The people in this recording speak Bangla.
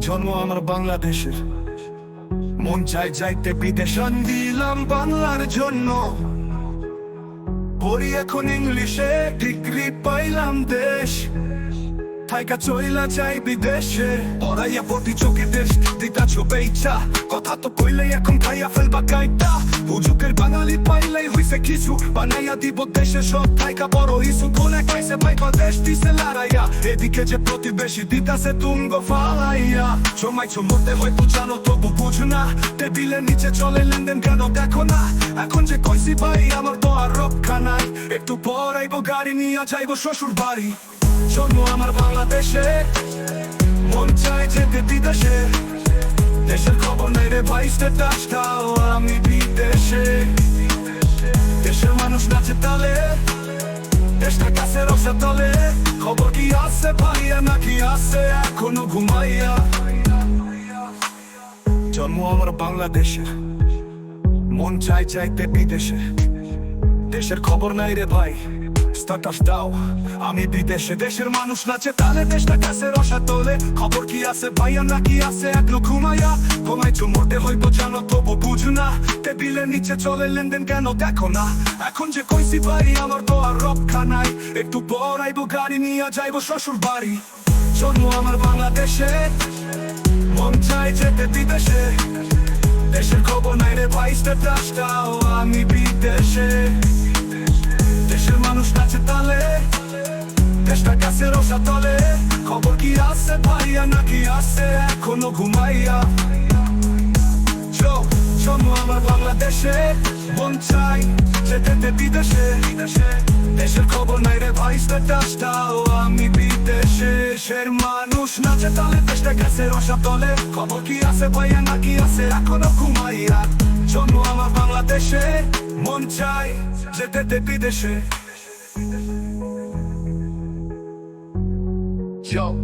জন্ম আমার বাংলাদেশের। মন চাই যাইতে বিদেশন দিলাম বাংলার জন্য। পড়ি এখন ইংলিশে, ডিগ্রি পাইলাম দেশ। থাইকা চইলা যাই বিদেশে। পড়াইয়া প্রতি চোখে দেশ, দিতা চোপে ইচ্ছা কথা তো কইলে এখন খাইয়া ফেলবা গাইতা হুজুকের বাঙালি পাইলাই হইছে কিছু বানাইয়া দিব দেশে সব থাইকা বড় ইসু। কোনে খাইছে পাইবা দেশ দিছে লড়াইয়া। এদিকে যে প্রতিবেশী দিতাছে তুঙ্গ ফালাইয়া। সময় চমতে হয়তো জানো তবু বুঝো না। টেবিলের নিচে চলে লেনদেন কেন দেখো না। এখন যে কইছি ভাই, আমার তো আর রক্ষা নাই। একটু পর আইবো গাড়ি নিয়ে যাইবো শ্বশুর বাড়ি জন্ম আমার বাংলাদেশে। মন চাই যেতে বিদেশে। দেশের খবর নাই রে ভাই স্ট্যাটাসটাও আমি বিদেশে। দেশের মানুষ নাচে তালে, দেশটা কাছে রসা তলে। খবর কি আছে ভাইয়া নাকি আছে এখনও ঘুমাইয়া? জন্ম আমার বাংলাদেশে। মন চাই চাইতে বিদেশে। দেশের খবর নাই রে ভাই। স্ট্যাটাস দাও। আমি বিদেশে দেশের মানুষ নাচে তালে দেশটা কাছে রসা তোলে। খবর কি আছে ভাইয়া নাকি আছে? একলো ঘুমাইয়া ঘুমাই চুমোতে হইব জানো, তবু বুঝো না। টেবিলের নিচে চলে লেনদেন কেন দেখো না। এখন যে কইছি ভাই, আমার তো আর রক্ষা নাই। একটু পর আইবো, গাড়ি নিয়ে যাইবো শ্বশুর বাড়ি। জন্ম আমার বাংলাদেশে। মন চাই যেতে বিদেশে। দেশের খবর নাই রে ভাই স্ট্যাটাসটাও আমি দেশটা কাছে রসা তলে খবর কি আছে ভাইয়া নাকি আছে এখনও ঘুমাইয়া জন্ম আমার বাংলাদেশে মন চাই যেতে তে বিদেশে দেশের খবর নাই রে ভাই স্ট্যাটাসটাও আমি বিদেশে দেশের মানুষ নাচে তালে দেশটা কাছে রসা তলে খবর কি আছে ভাইয়া নাকি আছে এখনও ঘুমাইয়া জন্ম আমার বাংলাদেশে মন চাই যেতে তে বিদেশে Yo.